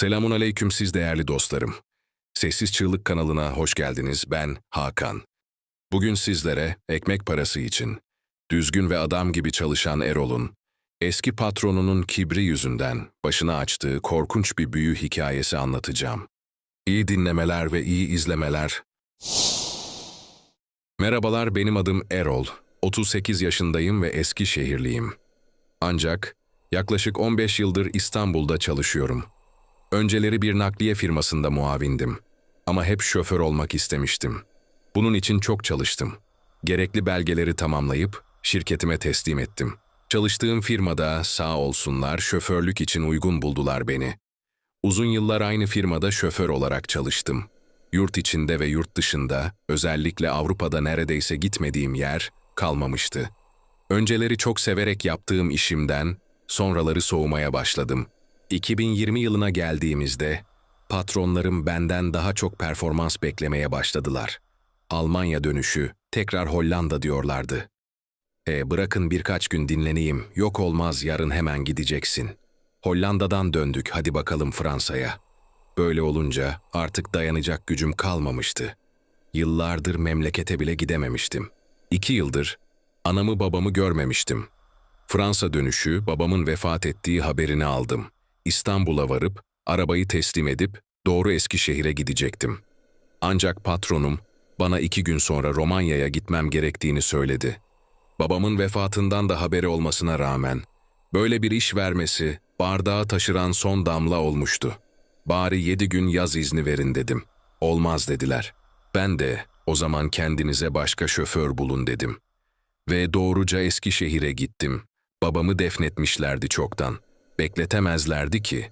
Selamun aleyküm siz değerli dostlarım. Sessiz Çığlık kanalına hoş geldiniz. Ben Hakan. Bugün sizlere ekmek parası için düzgün ve adam gibi çalışan Erol'un eski patronunun kibri yüzünden başına açtığı korkunç bir büyü hikayesi anlatacağım. İyi dinlemeler ve iyi izlemeler. Merhabalar benim adım Erol. 38 yaşındayım ve Eskişehirliyim. Ancak yaklaşık 15 yıldır İstanbul'da çalışıyorum. Önceleri bir nakliye firmasında muavindim. Ama hep şoför olmak istemiştim. Bunun için çok çalıştım. Gerekli belgeleri tamamlayıp şirketime teslim ettim. Çalıştığım firmada sağ olsunlar şoförlük için uygun buldular beni. Uzun yıllar aynı firmada şoför olarak çalıştım. Yurt içinde ve yurt dışında, özellikle Avrupa'da neredeyse gitmediğim yer kalmamıştı. Önceleri çok severek yaptığım işimden, sonraları soğumaya başladım. 2020 yılına geldiğimizde patronlarım benden daha çok performans beklemeye başladılar. Almanya dönüşü, tekrar Hollanda diyorlardı. E bırakın birkaç gün dinleneyim, yok olmaz yarın hemen gideceksin. Hollanda'dan döndük, hadi bakalım Fransa'ya. Böyle olunca artık dayanacak gücüm kalmamıştı. Yıllardır memlekete bile gidememiştim. İki yıldır anamı babamı görmemiştim. Fransa dönüşü babamın vefat ettiği haberini aldım. İstanbul'a varıp arabayı teslim edip doğru Eskişehir'e gidecektim. Ancak patronum bana iki gün sonra Romanya'ya gitmem gerektiğini söyledi. Babamın vefatından da haberi olmasına rağmen böyle bir iş vermesi bardağı taşıran son damla olmuştu. Bari yedi gün yaz izni verin dedim. Olmaz dediler. Ben de o zaman kendinize başka şoför bulun dedim. Ve doğruca Eskişehir'e gittim. Babamı defnetmişlerdi çoktan. Bekletemezlerdi ki.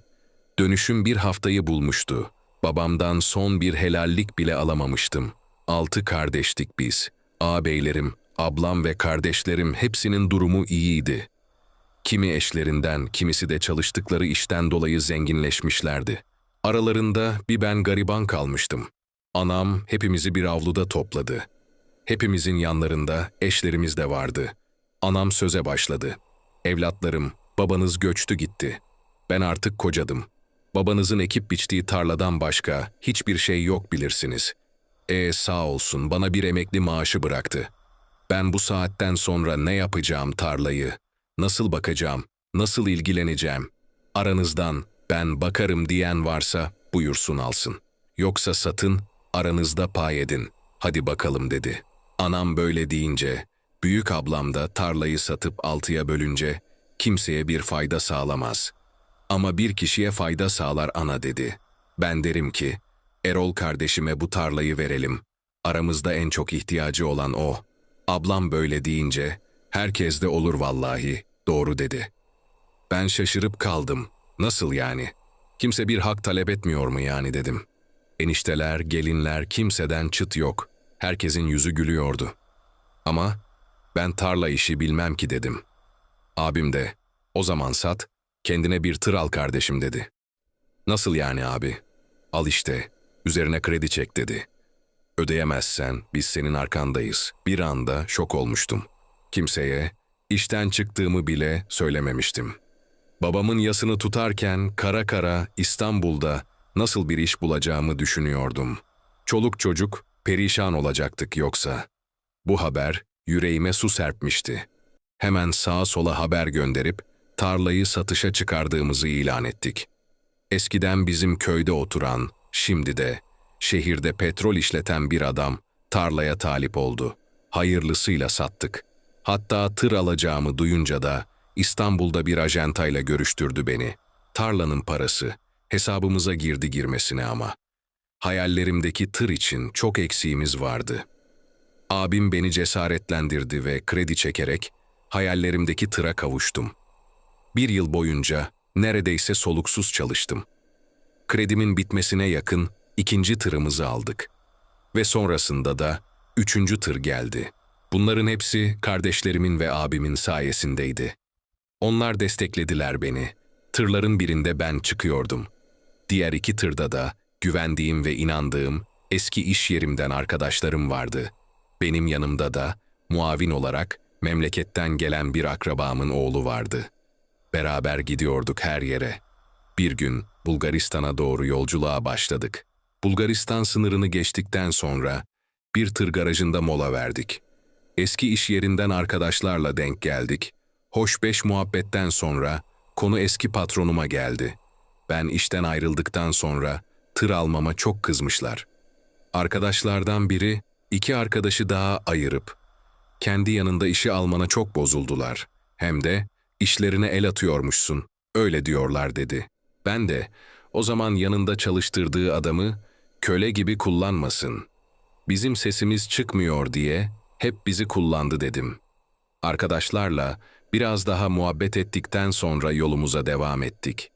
Dönüşüm bir haftayı bulmuştu. Babamdan son bir helallik bile alamamıştım. Altı kardeştik biz. Ağabeylerim, ablam ve kardeşlerim hepsinin durumu iyiydi. Kimi eşlerinden, kimisi de çalıştıkları işten dolayı zenginleşmişlerdi. Aralarında bir ben gariban kalmıştım. Anam hepimizi bir avluda topladı. Hepimizin yanlarında eşlerimiz de vardı. Anam söze başladı. Evlatlarım, babanız göçtü gitti. Ben artık kocadım. Babanızın ekip biçtiği tarladan başka hiçbir şey yok bilirsiniz. E sağ olsun bana bir emekli maaşı bıraktı. Ben bu saatten sonra ne yapacağım tarlayı? Nasıl bakacağım? Nasıl ilgileneceğim? Aranızdan ben bakarım diyen varsa buyursun alsın. Yoksa satın, aranızda pay edin. Hadi bakalım dedi. Anam böyle deyince, büyük ablam da tarlayı satıp altıya bölünce kimseye bir fayda sağlamaz. Ama bir kişiye fayda sağlar ana dedi. Ben derim ki, Erol kardeşime bu tarlayı verelim. Aramızda en çok ihtiyacı olan o. Ablam böyle deyince, herkes de olur vallahi, doğru dedi. Ben şaşırıp kaldım. Nasıl yani? Kimse bir hak talep etmiyor mu yani dedim. Enişteler, gelinler, kimseden çıt yok. Herkesin yüzü gülüyordu. Ama ben tarla işi bilmem ki dedim. Abim de, o zaman sat, kendine bir tır al kardeşim dedi. Nasıl yani abi? Al işte, üzerine kredi çek dedi. Ödeyemezsen biz senin arkandayız. Bir anda şok olmuştum. Kimseye, işten çıktığımı bile söylememiştim. Babamın yasını tutarken kara kara İstanbul'da nasıl bir iş bulacağımı düşünüyordum. Çoluk çocuk perişan olacaktık yoksa. Bu haber yüreğime su serpmişti. Hemen sağa sola haber gönderip tarlayı satışa çıkardığımızı ilan ettik. Eskiden bizim köyde oturan, şimdi de şehirde petrol işleten bir adam tarlaya talip oldu. Hayırlısıyla sattık. Hatta tır alacağımı duyunca da İstanbul'da bir ajantayla görüştürdü beni. Tarlanın parası, hesabımıza girdi girmesine ama. Hayallerimdeki tır için çok eksiğimiz vardı. Abim beni cesaretlendirdi ve kredi çekerek hayallerimdeki tıra kavuştum. Bir yıl boyunca neredeyse soluksuz çalıştım. Kredimin bitmesine yakın ikinci tırımızı aldık. Ve sonrasında da üçüncü tır geldi. Bunların hepsi kardeşlerimin ve abimin sayesindeydi. Onlar desteklediler beni. Tırların birinde ben çıkıyordum. Diğer iki tırda da güvendiğim ve inandığım eski iş yerimden arkadaşlarım vardı. Benim yanımda da muavin olarak memleketten gelen bir akrabamın oğlu vardı. Beraber gidiyorduk her yere. Bir gün Bulgaristan'a doğru yolculuğa başladık. Bulgaristan sınırını geçtikten sonra bir tır garajında mola verdik. Eski iş yerinden arkadaşlarla denk geldik. Hoş beş muhabbetten sonra konu eski patronuma geldi. Ben işten ayrıldıktan sonra tır almama çok kızmışlar. Arkadaşlardan biri iki arkadaşı daha ayırıp kendi yanında işi almana çok bozuldular. Hem de işlerine el atıyormuşsun. Öyle diyorlar dedi. Ben de o zaman yanında çalıştırdığı adamı köle gibi kullanmasın. Bizim sesimiz çıkmıyor diye hep bizi kullandı dedim. Arkadaşlarla biraz daha muhabbet ettikten sonra yolumuza devam ettik.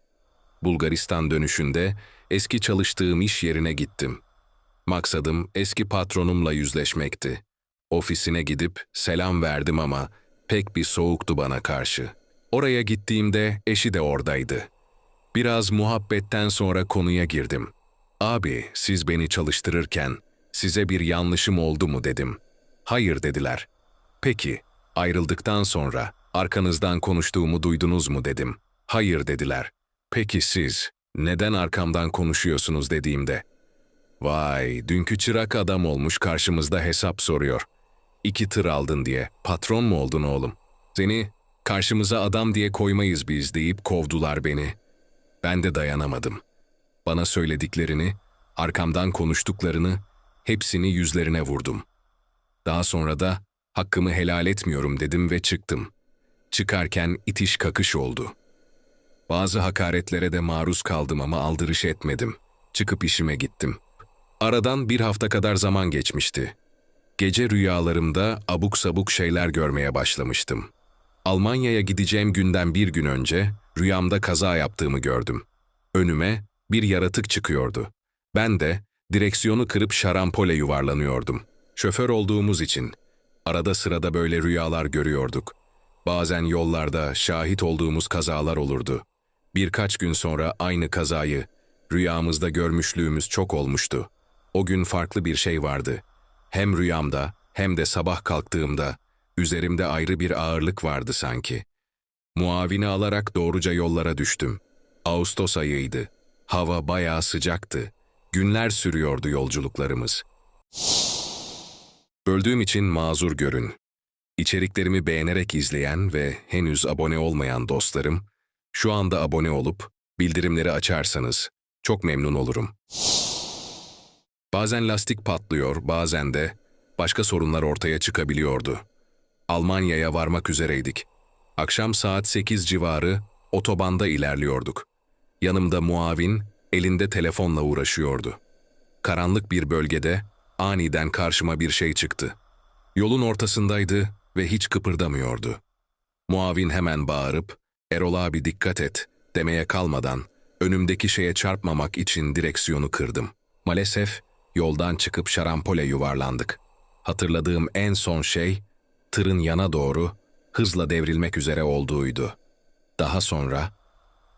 Bulgaristan dönüşünde eski çalıştığım iş yerine gittim. Maksadım eski patronumla yüzleşmekti. Ofisine gidip selam verdim ama pek bir soğuktu bana karşı. Oraya gittiğimde eşi de oradaydı. Biraz muhabbetten sonra konuya girdim. Abi, siz beni çalıştırırken size bir yanlışım oldu mu dedim. Hayır dediler. Peki, ayrıldıktan sonra arkanızdan konuştuğumu duydunuz mu dedim. Hayır dediler. Peki siz neden arkamdan konuşuyorsunuz dediğimde. Vay, dünkü çırak adam olmuş karşımızda hesap soruyor. İki tır aldın diye patron mu oldun oğlum? Seni karşımıza adam diye koymayız biz deyip kovdular beni. Ben de dayanamadım. Bana söylediklerini, arkamdan konuştuklarını, hepsini yüzlerine vurdum. Daha sonra da hakkımı helal etmiyorum dedim ve çıktım. Çıkarken itiş kakış oldu. Bazı hakaretlere de maruz kaldım ama aldırış etmedim. Çıkıp işime gittim. Aradan bir hafta kadar zaman geçmişti. Gece rüyalarımda abuk sabuk şeyler görmeye başlamıştım. Almanya'ya gideceğim günden bir gün önce rüyamda kaza yaptığımı gördüm. Önüme bir yaratık çıkıyordu. Ben de direksiyonu kırıp şarampole yuvarlanıyordum. Şoför olduğumuz için arada sırada böyle rüyalar görüyorduk. Bazen yollarda şahit olduğumuz kazalar olurdu. Birkaç gün sonra aynı kazayı rüyamızda görmüşlüğümüz çok olmuştu. O gün farklı bir şey vardı. Hem rüyamda hem de sabah kalktığımda üzerimde ayrı bir ağırlık vardı sanki. Muavini alarak doğruca yollara düştüm. Ağustos ayıydı. Hava bayağı sıcaktı. Günler sürüyordu yolculuklarımız. Böldüğüm için mazur görün. İçeriklerimi beğenerek izleyen ve henüz abone olmayan dostlarım, şu anda abone olup bildirimleri açarsanız çok memnun olurum. Bazen lastik patlıyor, bazen de başka sorunlar ortaya çıkabiliyordu. Almanya'ya varmak üzereydik. Akşam saat 8 civarı otobanda ilerliyorduk. Yanımda muavin elinde telefonla uğraşıyordu. Karanlık bir bölgede aniden karşıma bir şey çıktı. Yolun ortasındaydı ve hiç kıpırdamıyordu. Muavin hemen bağırıp, Erol abi dikkat et demeye kalmadan önümdeki şeye çarpmamak için direksiyonu kırdım. Maalesef yoldan çıkıp şarampole yuvarlandık. Hatırladığım en son şey tırın yana doğru hızla devrilmek üzere olduğuydu. Daha sonra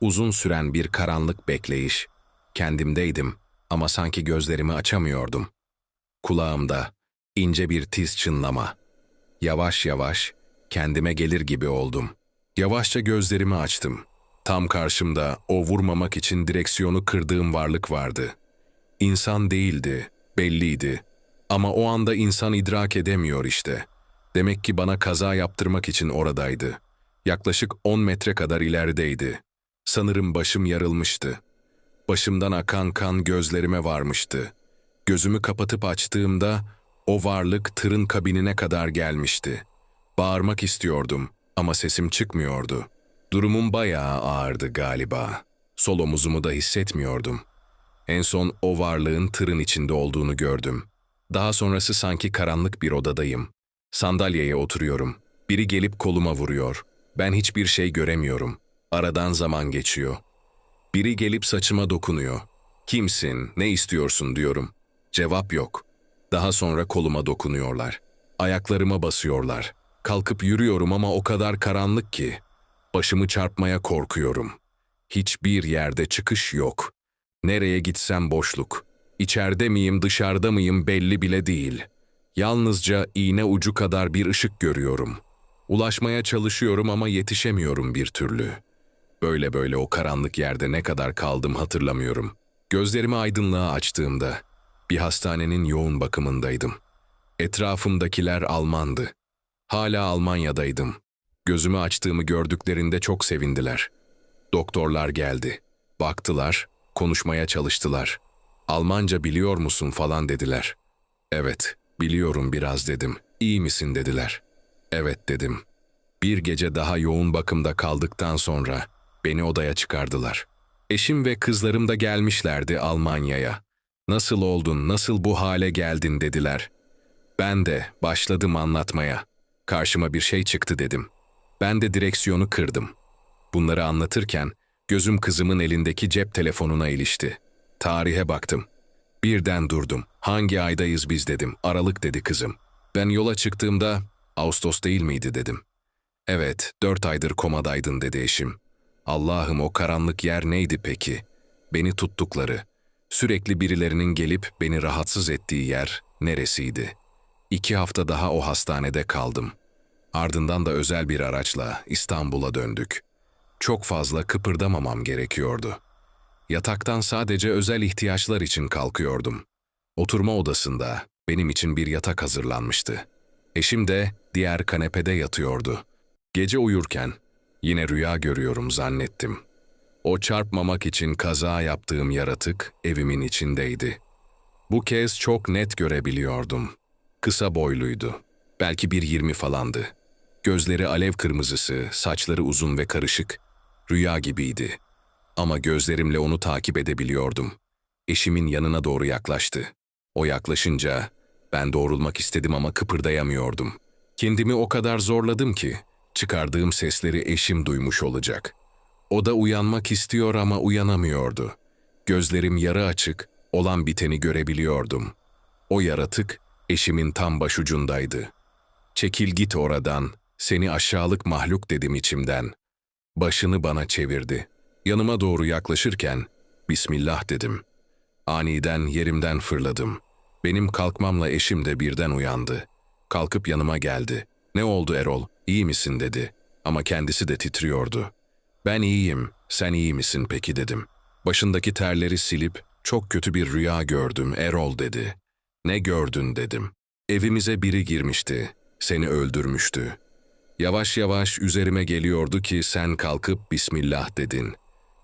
uzun süren bir karanlık bekleyiş. Kendimdeydim ama sanki gözlerimi açamıyordum. Kulağımda ince bir tiz çınlama. Yavaş yavaş kendime gelir gibi oldum. Yavaşça gözlerimi açtım. Tam karşımda o vurmamak için direksiyonu kırdığım varlık vardı. İnsan değildi, belliydi. Ama o anda insan idrak edemiyor işte. Demek ki bana kaza yaptırmak için oradaydı. Yaklaşık 10 metre kadar ilerideydi. Sanırım başım yarılmıştı. Başımdan akan kan gözlerime varmıştı. Gözümü kapatıp açtığımda o varlık tırın kabinine kadar gelmişti. Bağırmak istiyordum ama sesim çıkmıyordu. Durumum bayağı ağırdı galiba. Sol omuzumu da hissetmiyordum. En son o varlığın tırın içinde olduğunu gördüm. Daha sonrası sanki karanlık bir odadayım. Sandalyeye oturuyorum. Biri gelip koluma vuruyor. Ben hiçbir şey göremiyorum. Aradan zaman geçiyor. Biri gelip saçıma dokunuyor. Kimsin, ne istiyorsun diyorum. Cevap yok. Daha sonra koluma dokunuyorlar. Ayaklarıma basıyorlar. Kalkıp yürüyorum ama o kadar karanlık ki. Başımı çarpmaya korkuyorum. Hiçbir yerde çıkış yok. Nereye gitsem boşluk. İçeride miyim, dışarıda mıyım belli bile değil. Yalnızca iğne ucu kadar bir ışık görüyorum. Ulaşmaya çalışıyorum ama yetişemiyorum bir türlü. Böyle böyle o karanlık yerde ne kadar kaldım hatırlamıyorum. Gözlerimi aydınlığa açtığımda bir hastanenin yoğun bakımındaydım. Etrafımdakiler Almandı. Hala Almanya'daydım. Gözümü açtığımı gördüklerinde çok sevindiler. Doktorlar geldi. Baktılar, konuşmaya çalıştılar. Almanca biliyor musun falan dediler. Evet, biliyorum biraz dedim. İyi misin dediler. Evet dedim. Bir gece daha yoğun bakımda kaldıktan sonra beni odaya çıkardılar. Eşim ve kızlarım da gelmişlerdi Almanya'ya. Nasıl oldun, nasıl bu hale geldin dediler. Ben de başladım anlatmaya. Karşıma bir şey çıktı dedim. Ben de direksiyonu kırdım. Bunları anlatırken gözüm kızımın elindeki cep telefonuna ilişti. Tarihe baktım. Birden durdum. Hangi aydayız biz dedim. Aralık dedi kızım. Ben yola çıktığımda Ağustos değil miydi dedim. Evet, dört aydır komadaydın dedi eşim. Allah'ım o karanlık yer neydi peki? Beni tuttukları, sürekli birilerinin gelip beni rahatsız ettiği yer neresiydi? İki hafta daha o hastanede kaldım. Ardından da özel bir araçla İstanbul'a döndük. Çok fazla kıpırdamamam gerekiyordu. Yataktan sadece özel ihtiyaçlar için kalkıyordum. Oturma odasında benim için bir yatak hazırlanmıştı. Eşim de diğer kanepede yatıyordu. Gece uyurken yine rüya görüyorum zannettim. O çarpmamak için kaza yaptığım yaratık evimin içindeydi. Bu kez çok net görebiliyordum. Kısa boyluydu. Belki bir yirmi falandı. Gözleri alev kırmızısı, saçları uzun ve karışık. Rüya gibiydi. Ama gözlerimle onu takip edebiliyordum. Eşimin yanına doğru yaklaştı. O yaklaşınca ben doğrulmak istedim ama kıpırdayamıyordum. Kendimi o kadar zorladım ki çıkardığım sesleri eşim duymuş olacak. O da uyanmak istiyor ama uyanamıyordu. Gözlerim yarı açık, olan biteni görebiliyordum. O yaratık eşimin tam başucundaydı. Çekil git oradan, seni aşağılık mahluk dedim içimden. Başını bana çevirdi. Yanıma doğru yaklaşırken, Bismillah dedim. Aniden yerimden fırladım. Benim kalkmamla eşim de birden uyandı. Kalkıp yanıma geldi. Ne oldu Erol, iyi misin dedi. Ama kendisi de titriyordu. Ben iyiyim, sen iyi misin peki dedim. Başındaki terleri silip, çok kötü bir rüya gördüm Erol dedi. Ne gördün dedim. Evimize biri girmişti, seni öldürmüştü. Yavaş yavaş üzerime geliyordu ki sen kalkıp Bismillah dedin.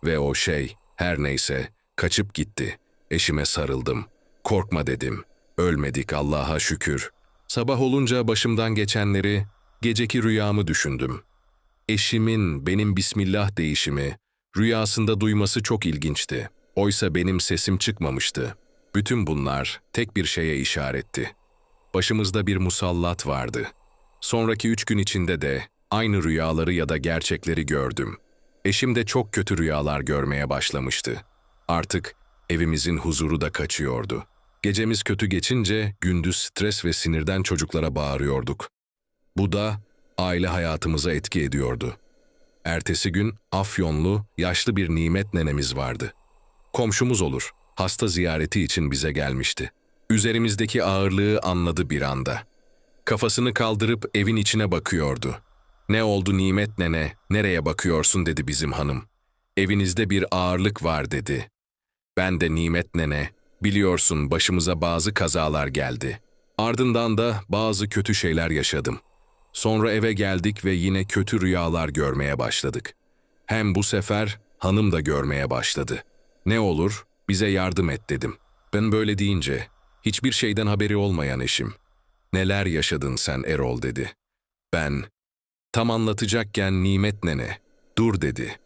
Ve o şey, her neyse, kaçıp gitti. Eşime sarıldım. Korkma dedim. Ölmedik Allah'a şükür. Sabah olunca başımdan geçenleri, geceki rüyamı düşündüm. Eşimin benim Bismillah değişimi, rüyasında duyması çok ilginçti. Oysa benim sesim çıkmamıştı. Bütün bunlar tek bir şeye işaretti. Başımızda bir musallat vardı. Sonraki üç gün içinde de aynı rüyaları ya da gerçekleri gördüm. Eşim de çok kötü rüyalar görmeye başlamıştı. Artık evimizin huzuru da kaçıyordu. Gecemiz kötü geçince gündüz stres ve sinirden çocuklara bağırıyorduk. Bu da aile hayatımıza etki ediyordu. Ertesi gün Afyonlu, yaşlı bir nimet nenemiz vardı. Komşumuz olur, hasta ziyareti için bize gelmişti. Üzerimizdeki ağırlığı anladı bir anda. Kafasını kaldırıp evin içine bakıyordu. Ne oldu nimet nene, nereye bakıyorsun dedi bizim hanım. Evinizde bir ağırlık var dedi. Ben de nimet nene, biliyorsun başımıza bazı kazalar geldi. Ardından da bazı kötü şeyler yaşadım. Sonra eve geldik ve yine kötü rüyalar görmeye başladık. Hem bu sefer hanım da görmeye başladı. Ne olur bize yardım et dedim. Ben böyle deyince hiçbir şeyden haberi olmayan eşim. Neler yaşadın sen Erol dedi. Ben tam anlatacakken Nimet nene dur dedi.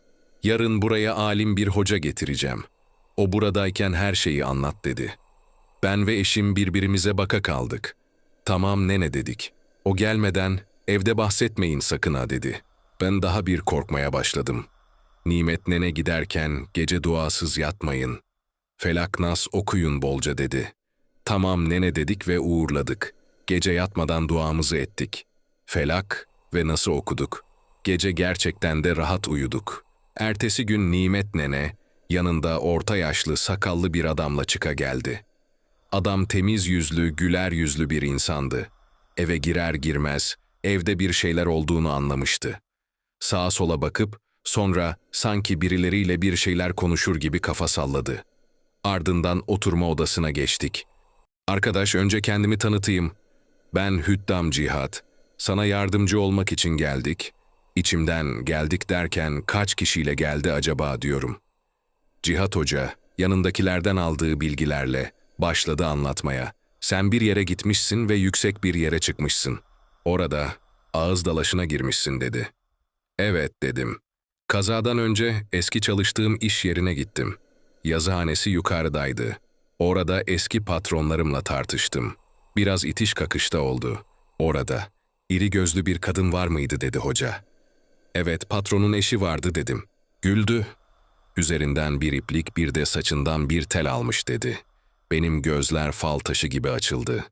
Yarın buraya alim bir hoca getireceğim. O buradayken her şeyi anlat dedi. Ben ve eşim birbirimize baka kaldık. Tamam nene dedik. O gelmeden evde bahsetmeyin sakın ha dedi. Ben daha bir korkmaya başladım. Nimet nene giderken gece duasız yatmayın. Felak nas okuyun bolca dedi. Tamam nene dedik ve uğurladık. Gece yatmadan duamızı ettik. Felak ve nasıl okuduk. Gece gerçekten de rahat uyuduk. Ertesi gün Nimet nene yanında orta yaşlı sakallı bir adamla çıka geldi. Adam temiz yüzlü, güler yüzlü bir insandı. Eve girer girmez evde bir şeyler olduğunu anlamıştı. Sağa sola bakıp Sonra sanki birileriyle bir şeyler konuşur gibi kafa salladı. Ardından oturma odasına geçtik. Arkadaş önce kendimi tanıtayım. Ben Hüddam Cihat. Sana yardımcı olmak için geldik. İçimden geldik derken kaç kişiyle geldi acaba diyorum. Cihat Hoca yanındakilerden aldığı bilgilerle başladı anlatmaya. Sen bir yere gitmişsin ve yüksek bir yere çıkmışsın. Orada ağız dalaşına girmişsin dedi. Evet dedim. Kazadan önce eski çalıştığım iş yerine gittim. Yazıhanesi yukarıdaydı. Orada eski patronlarımla tartıştım. Biraz itiş kakışta oldu. Orada iri gözlü bir kadın var mıydı dedi hoca. Evet patronun eşi vardı dedim. Güldü. Üzerinden bir iplik bir de saçından bir tel almış dedi. Benim gözler fal taşı gibi açıldı.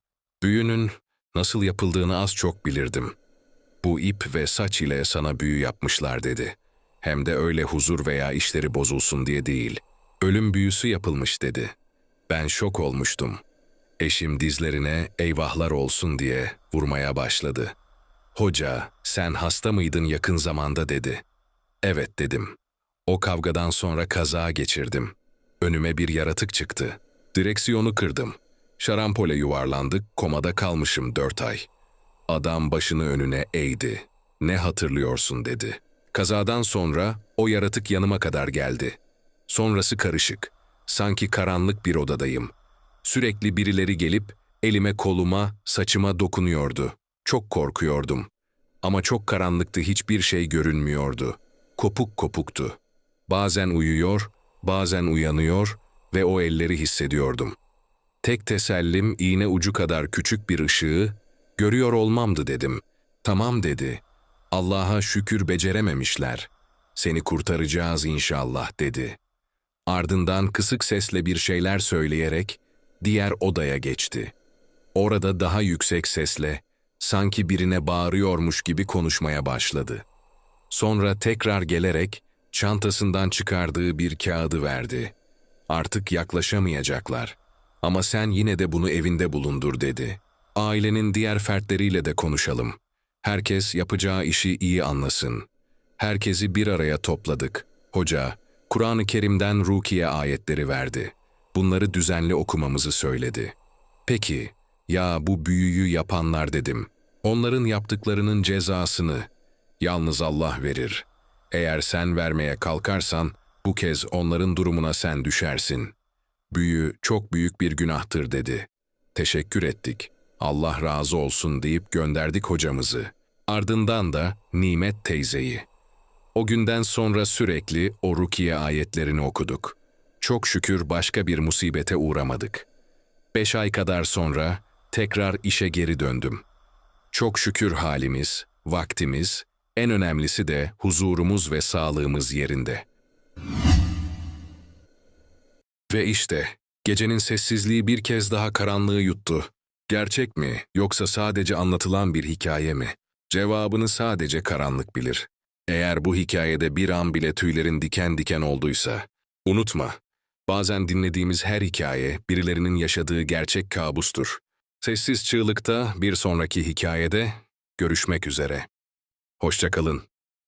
Büyünün nasıl yapıldığını az çok bilirdim. Bu ip ve saç ile sana büyü yapmışlar dedi. Hem de öyle huzur veya işleri bozulsun diye değil. Ölüm büyüsü yapılmış dedi. Ben şok olmuştum. Eşim dizlerine eyvahlar olsun diye vurmaya başladı. Hoca, sen hasta mıydın yakın zamanda dedi. Evet dedim. O kavgadan sonra kaza geçirdim. Önüme bir yaratık çıktı. Direksiyonu kırdım. Şarampole yuvarlandık, komada kalmışım dört ay. Adam başını önüne eğdi. Ne hatırlıyorsun dedi. Kazadan sonra o yaratık yanıma kadar geldi. Sonrası karışık. Sanki karanlık bir odadayım. Sürekli birileri gelip elime koluma, saçıma dokunuyordu. Çok korkuyordum. Ama çok karanlıktı hiçbir şey görünmüyordu. Kopuk kopuktu. Bazen uyuyor, bazen uyanıyor ve o elleri hissediyordum. Tek tesellim iğne ucu kadar küçük bir ışığı, görüyor olmamdı dedim. Tamam dedi. Allah'a şükür becerememişler. Seni kurtaracağız inşallah dedi. Ardından kısık sesle bir şeyler söyleyerek diğer odaya geçti. Orada daha yüksek sesle, sanki birine bağırıyormuş gibi konuşmaya başladı. Sonra tekrar gelerek çantasından çıkardığı bir kağıdı verdi. Artık yaklaşamayacaklar. Ama sen yine de bunu evinde bulundur dedi. Ailenin diğer fertleriyle de konuşalım. Herkes yapacağı işi iyi anlasın. Herkesi bir araya topladık. Hoca, Kur'an-ı Kerim'den Rukiye ayetleri verdi. Bunları düzenli okumamızı söyledi. Peki, ya bu büyüyü yapanlar dedim. Onların yaptıklarının cezasını yalnız Allah verir. Eğer sen vermeye kalkarsan, bu kez onların durumuna sen düşersin. Büyü çok büyük bir günahtır dedi. Teşekkür ettik. Allah razı olsun deyip gönderdik hocamızı. Ardından da Nimet teyzeyi. O günden sonra sürekli o rukiye ayetlerini okuduk. Çok şükür başka bir musibete uğramadık. Beş ay kadar sonra tekrar işe geri döndüm. Çok şükür halimiz, vaktimiz, en önemlisi de huzurumuz ve sağlığımız yerinde. Ve işte, gecenin sessizliği bir kez daha karanlığı yuttu. Gerçek mi, yoksa sadece anlatılan bir hikaye mi? Cevabını sadece karanlık bilir. Eğer bu hikayede bir an bile tüylerin diken diken olduysa, unutma, bazen dinlediğimiz her hikaye birilerinin yaşadığı gerçek kabustur. Sessiz Çığlık'ta bir sonraki hikayede görüşmek üzere. Hoşçakalın.